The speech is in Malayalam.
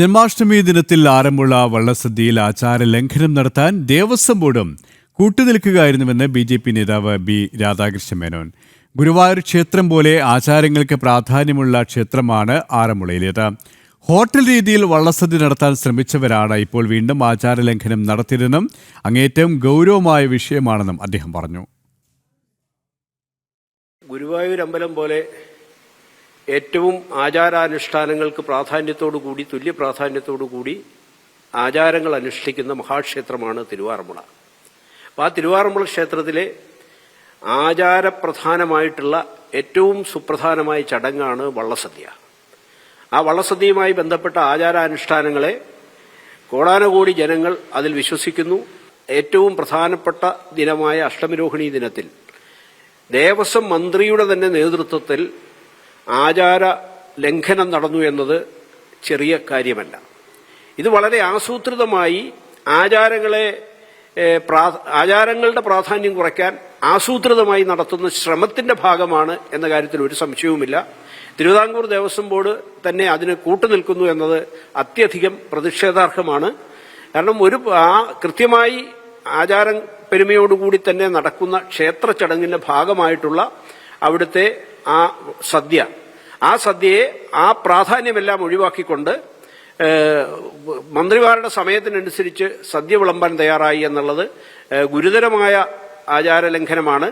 ജന്മാഷ്ടമി ദിനത്തിൽ ആരംഭമുള്ള വള്ളസദ്യയിൽ ആചാര ലംഘനം നടത്താൻ ദേവസ്വം ബോർഡും കൂട്ടുനിൽക്കുകയായിരുന്നുവെന്ന് ബി ജെ പി നേതാവ് ബി രാധാകൃഷ്ണ മേനോൻ. ഗുരുവായൂർ ക്ഷേത്രം പോലെ ആചാരങ്ങൾക്ക് പ്രാധാന്യമുള്ള ക്ഷേത്രമാണ് ആറന്മുളയിലേത്. ഹോട്ടൽ രീതിയിൽ വള്ളസദ്യ നടത്താൻ ശ്രമിച്ചവരാണ് ഇപ്പോൾ വീണ്ടും ആചാര ലംഘനം നടത്തിയതെന്നും അങ്ങേറ്റം ഗൗരവമായ വിഷയമാണെന്നും അദ്ദേഹം പറഞ്ഞു. ഗുരുവായൂർ അമ്പലം പോലെ ഏറ്റവും ആചാരാനുഷ്ഠാനങ്ങൾക്ക് പ്രാധാന്യത്തോടു കൂടി തുല്യ പ്രാധാന്യത്തോടു കൂടി ആചാരങ്ങൾ അനുഷ്ഠിക്കുന്ന മഹാക്ഷേത്രമാണ് തിരുവാറന്മുള. അപ്പോൾ ആ തിരുവാറന്മുള ക്ഷേത്രത്തിലെ ആചാരപ്രധാനമായിട്ടുള്ള ഏറ്റവും സുപ്രധാനമായ ചടങ്ങാണ് വള്ളസദ്യ. ആ വള്ളസദ്യയുമായി ബന്ധപ്പെട്ട ആചാരാനുഷ്ഠാനങ്ങളെ കോടാനുകോടി ജനങ്ങൾ അതിൽ വിശ്വസിക്കുന്നു. ഏറ്റവും പ്രധാനപ്പെട്ട ദിനമായ അഷ്ടമിരോഹിണി ദിനത്തിൽ ദേവസ്വം മന്ത്രിയുടെ തന്നെ നേതൃത്വത്തിൽ ആചാര ലംഘനം നടന്നു എന്നത് ചെറിയ കാര്യമല്ല. ഇത് വളരെ ആസൂത്രിതമായി ആചാരങ്ങളെ ആചാരങ്ങളുടെ പ്രാധാന്യം കുറയ്ക്കാൻ ആസൂത്രിതമായി നടത്തുന്ന ശ്രമത്തിന്റെ ഭാഗമാണ് എന്ന കാര്യത്തിൽ ഒരു സംശയവുമില്ല. തിരുവിതാംകൂർ ദേവസ്വം ബോർഡ് തന്നെ അതിന് കൂട്ടുനിൽക്കുന്നു എന്നത് അത്യധികം പ്രതിഷേധാർഹമാണ്. കാരണം ഒരു ആ കൃത്യമായി ആചാര പെരുമയോടുകൂടി തന്നെ നടക്കുന്ന ക്ഷേത്ര ചടങ്ങിന്റെ ഭാഗമായിട്ടുള്ള അവിടുത്തെ ആ സദ്യ ആ സദ്യയെ ആ പ്രാധാന്യമെല്ലാം ഒഴിവാക്കിക്കൊണ്ട് മന്ത്രിമാരുടെ സമയത്തിനനുസരിച്ച് സദ്യ വിളമ്പാൻ തയ്യാറായി എന്നുള്ളത് ഗുരുതരമായ ആചാര ലംഘനമാണ്